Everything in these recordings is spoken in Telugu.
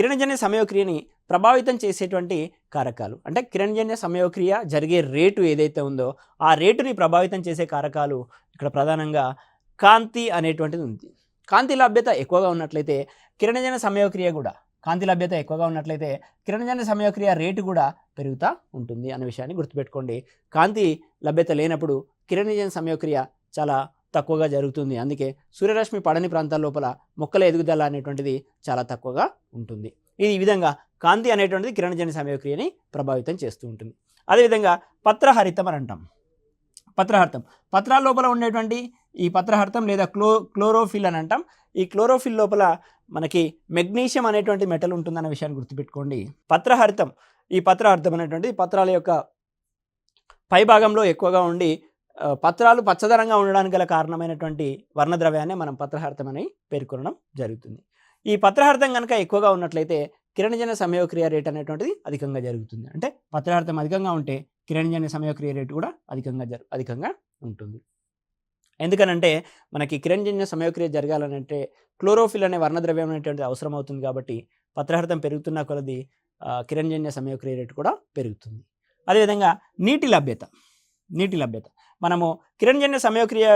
కిరణజన్య సమయోక్రియని ప్రభావితం చేసేటువంటి కారకాలు. అంటే కిరణజన్య సమయోక్రియ జరిగే రేటు ఏదైతే ఉందో ఆ రేటుని ప్రభావితం చేసే కారకాలు ఇక్కడ ప్రధానంగా కాంతి అనేటువంటిది ఉంది. కాంతి లభ్యత ఎక్కువగా ఉన్నట్లయితే కిరణజన్య సమయోక్రియ కూడా కాంతి లభ్యత ఎక్కువగా ఉన్నట్లయితే కిరణజన్య సమయోక్రియ రేటు కూడా పెరుగుతూ ఉంటుంది అనే విషయాన్ని గుర్తుపెట్టుకోండి. కాంతి లభ్యత లేనప్పుడు కిరణజన్య సమయోక్రియ చాలా తక్కువగా జరుగుతుంది. అందుకే సూర్యరశ్మి పడని ప్రాంతాల లోపల మొక్కల ఎదుగుదల అనేటువంటిది చాలా తక్కువగా ఉంటుంది. ఇది ఈ విధంగా కాంతి అనేటువంటిది కిరణజన్య సమయక్రియని ప్రభావితం చేస్తూ ఉంటుంది. అదేవిధంగా పత్రహరితం అని అంటాం. పత్రహరితం. పత్రాల లోపల ఉండేటువంటి ఈ పత్రహర్తం లేదా క్లో క్లోరోఫిల్ అని అంటాం. ఈ క్లోరోఫిల్ లోపల మనకి మెగ్నీషియం అనేటువంటి మెటల్ ఉంటుందన్న విషయాన్ని గుర్తుపెట్టుకోండి. పత్రహరితం. ఈ పత్రహర్తం అనేటువంటిది పత్రాల యొక్క పై భాగంలో ఎక్కువగా ఉండి పత్రాలు పచ్చదనంగా ఉండడానికి గల కారణమైనటువంటి వర్ణద్రవ్యాన్ని మనం పత్రహార్థమని అని పేర్కొనడం జరుగుతుంది. ఈ పత్రహార్థం కనుక ఎక్కువగా ఉన్నట్లయితే కిరణజన్య సమయోక్రియ రేట్ అనేటువంటిది అధికంగా జరుగుతుంది. అంటే పత్రహరితం అధికంగా ఉంటే కిరణజన్య సమయోక్రియ రేటు కూడా అధికంగా జరు అధికంగా ఉంటుంది. ఎందుకనంటే మనకి కిరణజన్య సమయోక్రియ జరగాలనంటే క్లోరోఫిల్ అనే వర్ణద్రవ్యం అనేటువంటిది అవసరం అవుతుంది కాబట్టి పత్రహరితం పెరుగుతున్న కొలది కిరణజన్య సమయోక్రియ రేటు కూడా పెరుగుతుంది. అదేవిధంగా నీటి లభ్యత నీటి లభ్యత. మనము కిరణజన్య సమయక్రియ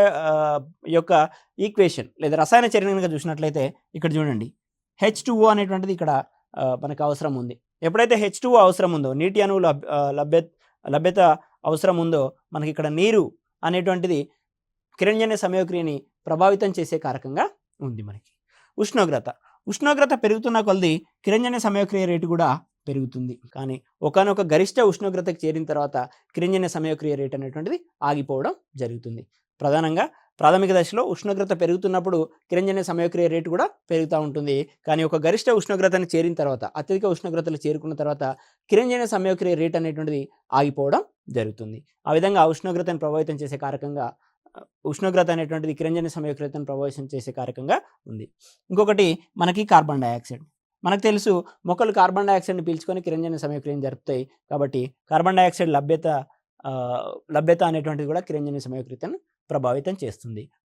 యొక్క ఈక్వేషన్ లేదా రసాయన చర్య కనుక చూసినట్లయితే ఇక్కడ చూడండి. హెచ్ టూఓ అనేటువంటిది ఇక్కడ మనకు అవసరం ఉంది. ఎప్పుడైతే హెచ్ టూఓ అవసరం ఉందో నీటి అణువు లభ్ లభ్య లభ్యత అవసరం ఉందో మనకి ఇక్కడ నీరు అనేటువంటిది కిరణజన్య సమయక్రియని ప్రభావితం చేసే కారకంగా ఉంది మనకి. ఉష్ణోగ్రత. ఉష్ణోగ్రత పెరుగుతున్న కొలది కిరణజన్య సమయక్రియ రేటు కూడా పెరుగుతుంది. కానీ ఒకనొక గరిష్ట ఉష్ణోగ్రతకు చేరిన తర్వాత కిరణజన్య సమయోక్రియ రేట్ అనేటువంటిది ఆగిపోవడం జరుగుతుంది. ప్రధానంగా ప్రాథమిక దశలో ఉష్ణోగ్రత పెరుగుతున్నప్పుడు కిరంజన్య సమయోక్రియ రేటు కూడా పెరుగుతూ ఉంటుంది. కానీ ఒక గరిష్ట ఉష్ణోగ్రతను చేరిన తర్వాత అత్యధిక ఉష్ణోగ్రతలు చేరుకున్న తర్వాత కిరంజన్య సమయోక్రియ రేట్ అనేటువంటిది ఆగిపోవడం జరుగుతుంది. ఆ విధంగా ఉష్ణోగ్రతను ప్రభావితం చేసే కారకంగా ఉష్ణోగ్రత అనేటువంటిది కిరంజన్య సమయక్రియతను ప్రభావితం చేసే కారకంగా ఉంది. ఇంకొకటి మనకి కార్బన్ డయాక్సైడ్. మనకు తెలుసు మొక్కలు కార్బన్ డైఆక్సైడ్ని పీల్చుకొని కిరణజన్య సమయోక్రియం జరుపుతాయి. కాబట్టి కార్బన్ డైఆక్సైడ్ లభ్యత లభ్యత అనేటువంటిది కూడా కిరణజన్య సమయోక్రియతను ప్రభావితం చేస్తుంది.